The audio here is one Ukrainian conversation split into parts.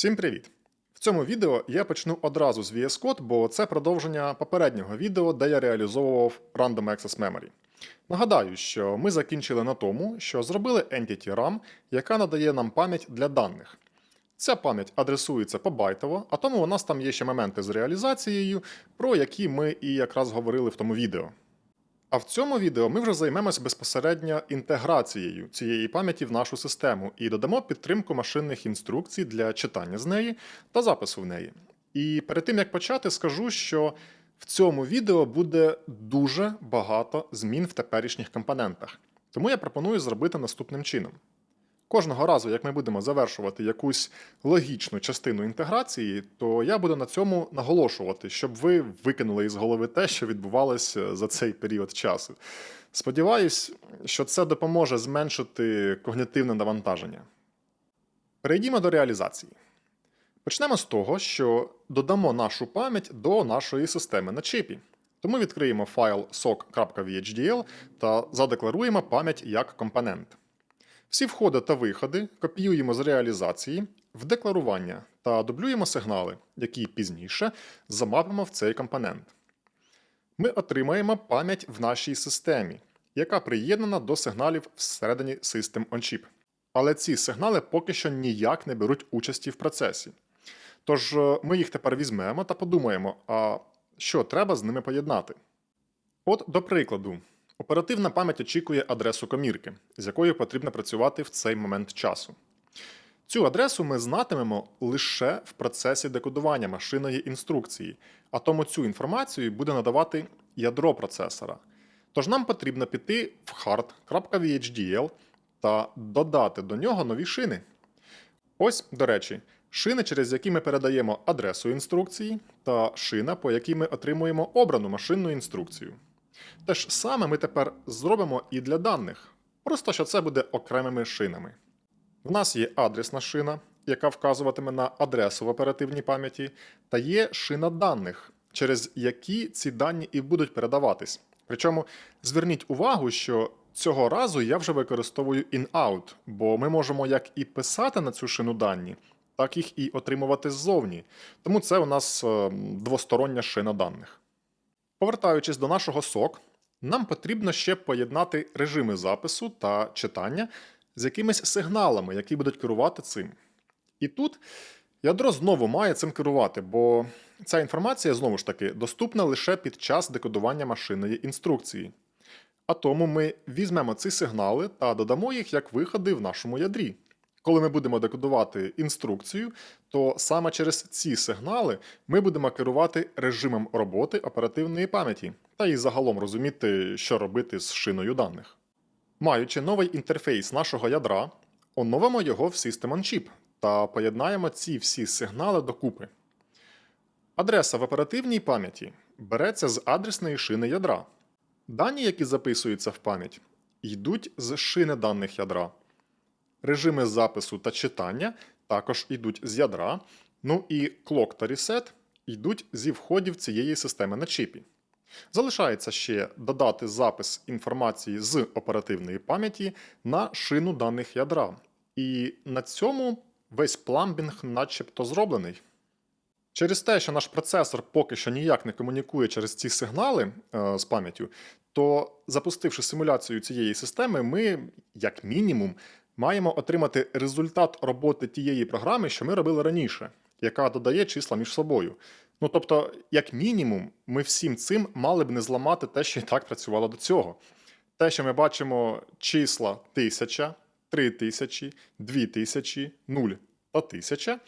Всім привіт! В цьому відео я почну одразу з VS Code, бо це продовження попереднього відео, де я реалізовував Random Access Memory. Нагадаю, що ми закінчили на тому, що зробили Entity RAM, яка надає нам пам'ять для даних. Ця пам'ять адресується побайтово, а тому у нас там є ще моменти з реалізацією, про які ми і якраз говорили в тому відео. А в цьому відео ми вже займемось безпосередньо інтеграцією цієї пам'яті в нашу систему і додамо підтримку машинних інструкцій для читання з неї та запису в неї. І перед тим як почати, скажу, що в цьому відео буде дуже багато змін в теперішніх компонентах. Тому я пропоную зробити наступним чином. Кожного разу, як ми будемо завершувати якусь логічну частину інтеграції, то я буду на цьому наголошувати, щоб ви викинули із голови те, що відбувалося за цей період часу. Сподіваюсь, що це допоможе зменшити когнітивне навантаження. Перейдімо до реалізації. Почнемо з того, що додамо нашу пам'ять до нашої системи на чипі. Тому відкриємо файл soc.vhdl та задекларуємо пам'ять як компонент. Всі входи та виходи копіюємо з реалізації в декларування та дублюємо сигнали, які пізніше замапимо в цей компонент. Ми отримаємо пам'ять в нашій системі, яка приєднана до сигналів всередині System on Chip. Але ці сигнали поки що ніяк не беруть участі в процесі. Тож е, ми їх тепер візьмемо та подумаємо, а що треба з ними поєднати. От, до прикладу, Оперативна пам'ять очікує адресу комірки, з якою потрібно працювати в цей момент часу. Цю адресу ми знатимемо лише в процесі декодування машинної інструкції, а тому цю інформацію буде надавати ядро процесора. Тож нам потрібно піти в hard.vhdl та додати до нього нові шини. Ось, до речі, шини, через які ми передаємо адресу інструкції, та шина, по якій ми отримуємо обрану машинну інструкцію. Те ж саме ми тепер зробимо і для даних, просто що це буде окремими шинами. В нас є адресна шина, яка вказуватиме на адресу в оперативній пам'яті, та є шина даних, через які ці дані і будуть передаватись. Причому зверніть увагу, що цього разу я вже використовую in-out, бо ми можемо як і писати на цю шину дані, так їх і отримувати ззовні. Тому це у нас е, двостороння шина даних. Повертаючись до нашого сок, нам потрібно ще поєднати режими запису та читання з якимись сигналами, які будуть керувати цим. І тут ядро знову має цим керувати, бо ця інформація знову ж таки доступна лише під час декодування машинної інструкції. А тому ми візьмемо ці сигнали та додамо їх як виходи в нашому ядрі. Коли ми будемо декодувати інструкцію, то саме через ці сигнали ми будемо керувати режимом роботи оперативної пам'яті та і загалом розуміти, що робити з шиною даних. Маючи новий інтерфейс нашого ядра, оновимо його в System on Chip та поєднаємо ці всі сигнали докупи. Адреса в оперативній пам'яті береться з адресної шини ядра. Дані, які записуються в пам'ять, йдуть з шини даних ядра. Режими запису та читання також йдуть з ядра. Ну і clock та reset йдуть зі входів цієї системи на чипі. Залишається ще додати запис інформації з оперативної пам'яті на шину даних ядра. І на цьому весь пламбінг начебто зроблений. Через те, що наш процесор поки що ніяк не комунікує через ці сигнали е, з пам'яттю, то запустивши симуляцію цієї системи, ми, як мінімум, маємо отримати результат роботи тієї програми, що ми робили раніше, яка додає числа між собою. Ну тобто, як мінімум, ми всім цим мали б не зламати те, що і так працювало до цього. Те, що ми бачимо числа 1000, 3000, 2000, 0 та 1000,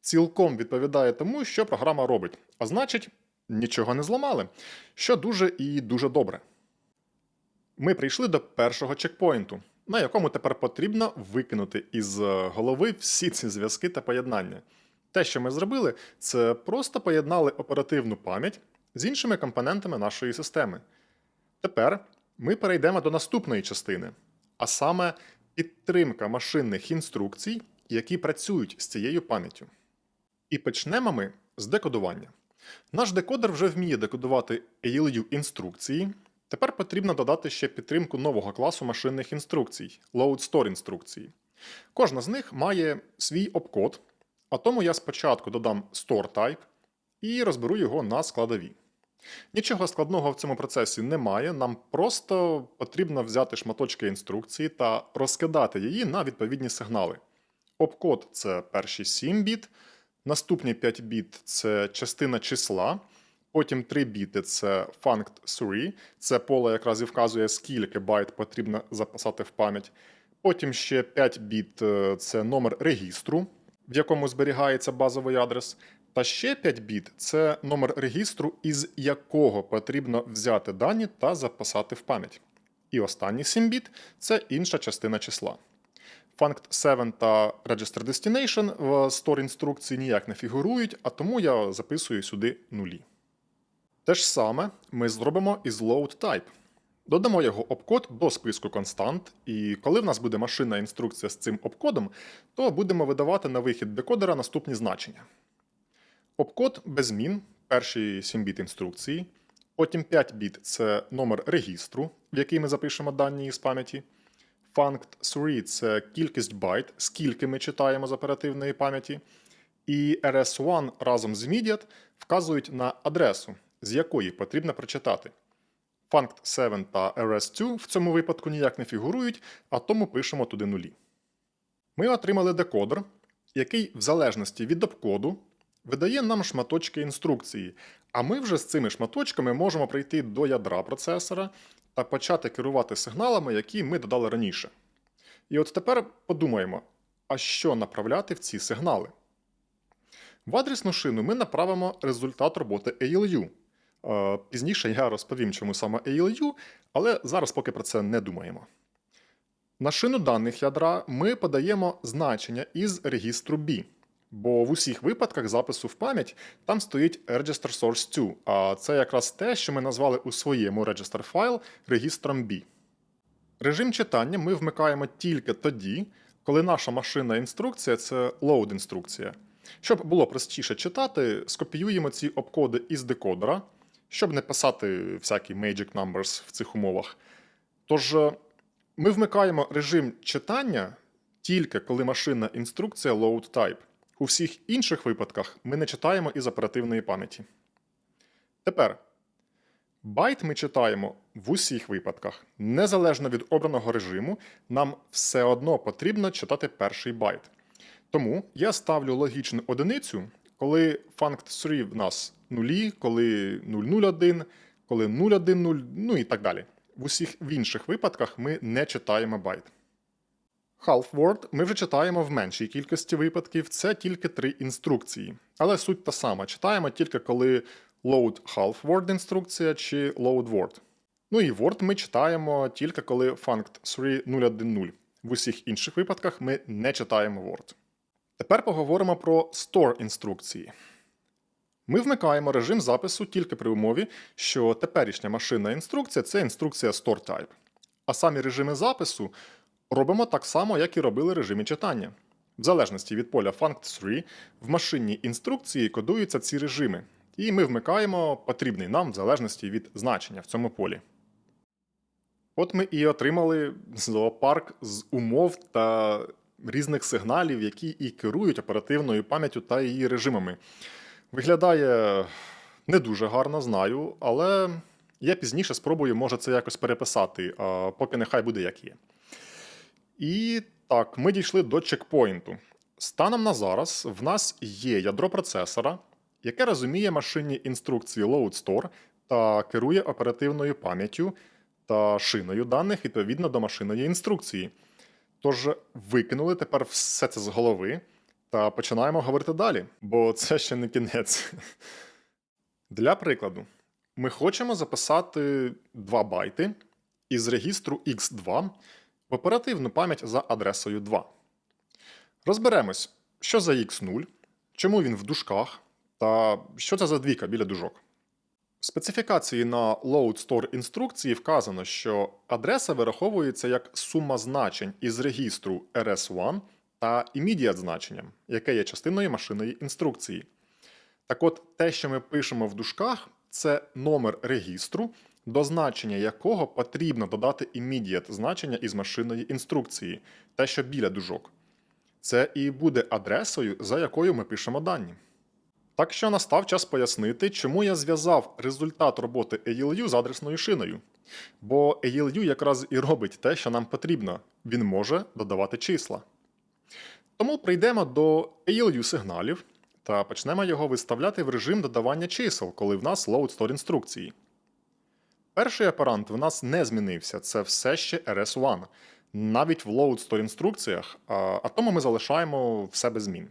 цілком відповідає тому, що програма робить. А значить, нічого не зламали, що дуже і дуже добре. Ми прийшли до першого чекпоінту на якому тепер потрібно викинути із е, голови всі ці зв'язки та поєднання. Те, що ми зробили, це просто поєднали оперативну пам'ять з іншими компонентами нашої системи. Тепер ми перейдемо до наступної частини, а саме підтримка машинних інструкцій, які працюють з цією пам'яттю. І почнемо ми з декодування. Наш декодер вже вміє декодувати ALU інструкції, Тепер потрібно додати ще підтримку нового класу машинних інструкцій load store інструкції. Кожна з них має свій обкод, А тому я спочатку додам store type і розберу його на складові. Нічого складного в цьому процесі немає, нам просто потрібно взяти шматочки інструкції та розкидати її на відповідні сигнали. Опкод це перші 7 біт, наступні 5 біт це частина числа, потім 3 біти це funct3, це поле якраз і вказує, скільки байт потрібно записати в пам'ять. Потім ще 5 біт е, це номер регістру, в якому зберігається базовий адрес. Та ще 5 біт це номер регістру, із якого потрібно взяти дані та записати в пам'ять. І останні 7 біт це інша частина числа. Funct7 та Register Destination в store інструкції ніяк не фігурують, а тому я записую сюди нулі. Те ж саме ми зробимо із load type. Додамо його опкод до списку констант, і коли в нас буде машинна інструкція з цим опкодом, то будемо видавати на вихід декодера наступні значення. Опкод без змін, перші 7 біт інструкції. Потім 5 біт це номер регістру, в який ми запишемо дані із пам'яті. Funct3 це кількість байт, скільки ми читаємо з оперативної пам'яті. І RS1 разом з immediate вказують на адресу, з якої потрібно прочитати. Funct7 та RS2 в цьому випадку ніяк не фігурують, а тому пишемо туди нулі. Ми отримали декодер, який в залежності від обкоду видає нам шматочки інструкції, а ми вже з цими шматочками можемо прийти до ядра процесора та почати керувати сигналами, які ми додали раніше. І от тепер подумаємо, а що направляти в ці сигнали? В адресну шину ми направимо результат роботи ALU. Е, Пізніше я розповім, чому саме ALU, але зараз поки про це не думаємо. На шину даних ядра ми подаємо значення із регістру B, бо в усіх випадках запису в пам'ять там стоїть Register Source 2, а це якраз те, що ми назвали у своєму register файл регістром B. Режим читання ми вмикаємо тільки тоді, коли наша машинна інструкція це load інструкція. Щоб було простіше читати, скопіюємо ці обкоди із декодера, щоб не писати всякі magic numbers в цих умовах. Тож е, ми вмикаємо режим читання тільки коли машинна інструкція load type. У всіх інших випадках ми не читаємо із оперативної пам'яті. Тепер байт ми читаємо в усіх випадках. Незалежно від обраного режиму, нам все одно потрібно читати перший байт. Тому я ставлю логічну одиницю, коли funct3 в нас нулі, коли 001, коли 010, ну і так далі. В усіх в інших випадках ми не читаємо байт. Half word ми вже читаємо в меншій кількості випадків, це тільки три інструкції. Але суть та сама: читаємо тільки коли load half word інструкція чи load word. Ну і word ми читаємо тільки коли funct3 010. В усіх інших випадках ми не читаємо word. Тепер поговоримо про store інструкції. Ми вмикаємо режим запису тільки при умові, що теперішня машинна інструкція це інструкція store type. А самі режими запису робимо так само, як і робили режими читання. В залежності від поля funct3 в машинній інструкції кодуються ці режими, і ми вмикаємо потрібний нам в залежності від значення в цьому полі. От ми і отримали зоопарк з умов та різних сигналів, які і керують оперативною пам'яттю та її режимами. Виглядає не дуже гарно, знаю, але я пізніше спробую, може, це якось переписати, а поки нехай буде як є. І так, ми дійшли до чекпоінту. Станом на зараз в нас є ядро процесора, яке розуміє машинні інструкції Load Store та керує оперативною пам'яттю та шиною даних відповідно до машинної інструкції. Тож викинули тепер все це з голови та починаємо говорити далі, бо це ще не кінець. Для прикладу, ми хочемо записати 2 байти із регістру X2 в оперативну пам'ять за адресою 2. Розберемось, що за X0, чому він в дужках, та що це за двійка біля дужок. В специфікації на Load Store інструкції вказано, що адреса вираховується як сума значень із регістру RS1 та immediate значенням, яке є частиною машинної інструкції. Так от, те, що ми пишемо в дужках, це номер регістру, до значення якого потрібно додати immediate значення із машинної інструкції, те, що біля дужок. це і буде адресою, за якою ми пишемо дані. Так що настав час пояснити, чому я зв'язав результат роботи ALU з адресною шиною. Бо ALU якраз і робить те, що нам потрібно. Він може додавати числа. Тому прийдемо до ALU сигналів та почнемо його виставляти в режим додавання чисел, коли в нас load store інструкції. Перший оперант в нас не змінився, це все ще RS1. Навіть в load store інструкціях, а, а тому ми залишаємо все без змін.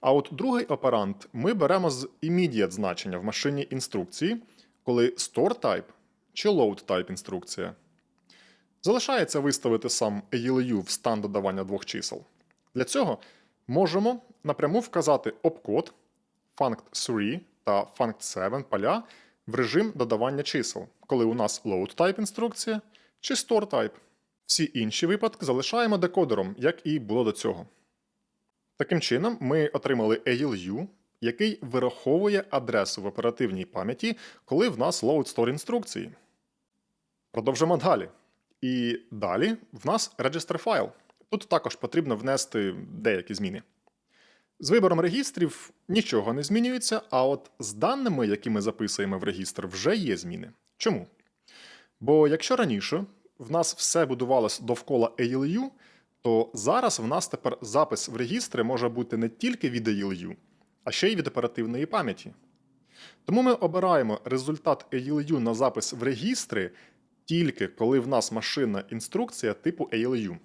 А от другий оперант ми беремо з immediate значення в машині інструкції, коли store type чи load type інструкція. Залишається виставити сам ALU в стан додавання двох чисел. Для цього можемо напряму вказати opcode, funct3 та funct7 поля в режим додавання чисел, коли у нас load type інструкція чи store type. Всі інші випадки залишаємо декодером, як і було до цього. Таким чином, ми отримали ALU, який вираховує адресу в оперативній пам'яті, коли в нас load store інструкції. Продовжимо далі. І далі в нас register файл. Тут також потрібно внести деякі зміни. З вибором регістрів нічого не змінюється, а от з даними, які ми записуємо в регістр, вже є зміни. Чому? Бо якщо раніше в нас все будувалось довкола ALU, то зараз в нас тепер запис в регістри може бути не тільки від ALU, а ще й від оперативної пам'яті. Тому ми обираємо результат ALU на запис в регістри тільки коли в нас машинна інструкція типу ALU.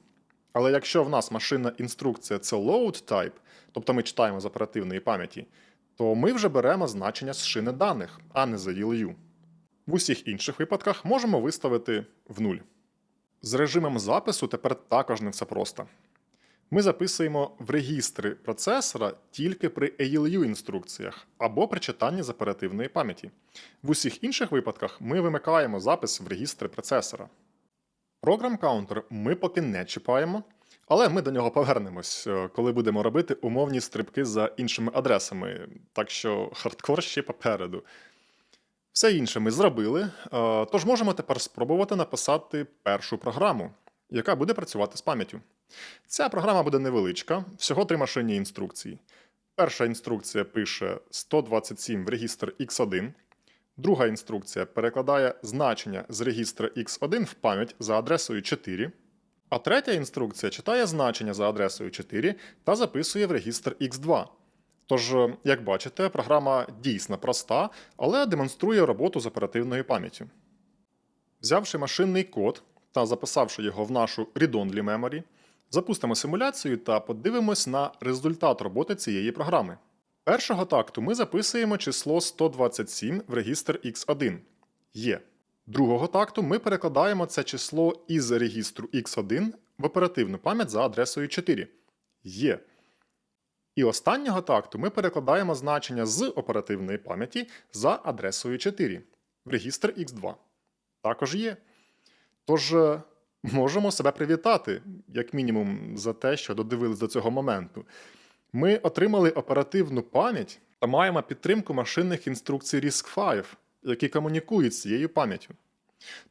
Але якщо в нас машинна інструкція це load type, тобто ми читаємо з оперативної пам'яті, то ми вже беремо значення з шини даних, а не з ALU. В усіх інших випадках можемо виставити в нуль. З режимом запису тепер також не все просто. Ми записуємо в регістри процесора тільки при ALU інструкціях або при читанні з оперативної пам'яті. В усіх інших випадках ми вимикаємо запис в регістри процесора. Program Counter ми поки не чіпаємо, але ми до нього повернемось, е, коли будемо робити умовні стрибки за іншими адресами, так що хардкор ще попереду. Все інше ми зробили, е, тож можемо тепер спробувати написати першу програму, яка буде працювати з пам'яттю. Ця програма буде невеличка, всього три машинні інструкції. Перша інструкція пише 127 в регістр X1, друга інструкція перекладає значення з регістра X1 в пам'ять за адресою 4, а третя інструкція читає значення за адресою 4 та записує в регістр X2. Тож, як бачите, програма дійсно проста, але демонструє роботу з оперативною пам'яттю. Взявши машинний код та записавши його в нашу read-only memory, запустимо симуляцію та подивимось на результат роботи цієї програми. Першого такту ми записуємо число 127 в регістр X1 є. Другого такту ми перекладаємо це число із регістру X1 в оперативну пам'ять за адресою 4 є. І останнього такту ми перекладаємо значення з оперативної пам'яті за адресою 4 в регістр X2. Також є. Тож е, можемо себе привітати, як мінімум, за те, що додивились до цього моменту. Ми отримали оперативну пам'ять та маємо підтримку машинних інструкцій RISC-V, які комунікують з цією пам'яттю.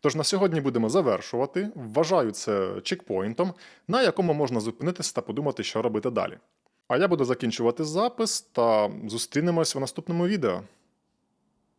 Тож на сьогодні будемо завершувати. Вважаю це чекпоінтом, на якому можна зупинитися та подумати, що робити далі. А я буду закінчувати запис та зустрінемось в наступному відео.